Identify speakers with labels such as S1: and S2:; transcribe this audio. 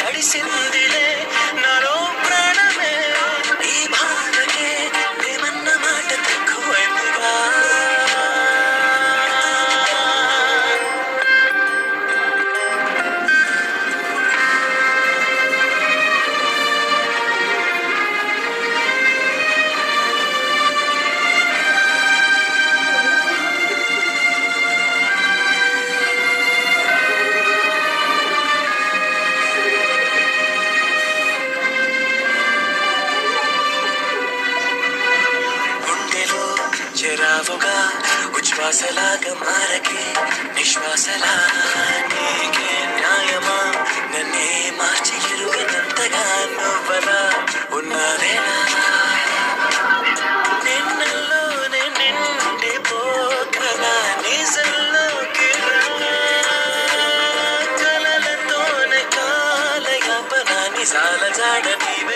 S1: తడిసిందిలే. శ్వాసలాగా మారకే నిశ్వాసలా నీకే న్యాయమా నన్నే మార్చి ఎరుగనంతగా నువ్వలా ఉన్నానేనా నిన్నలోనే నిండి పోకనా నిజంలోకి కలలతోనే కాలయాపనా నిజాల జాడ నీవే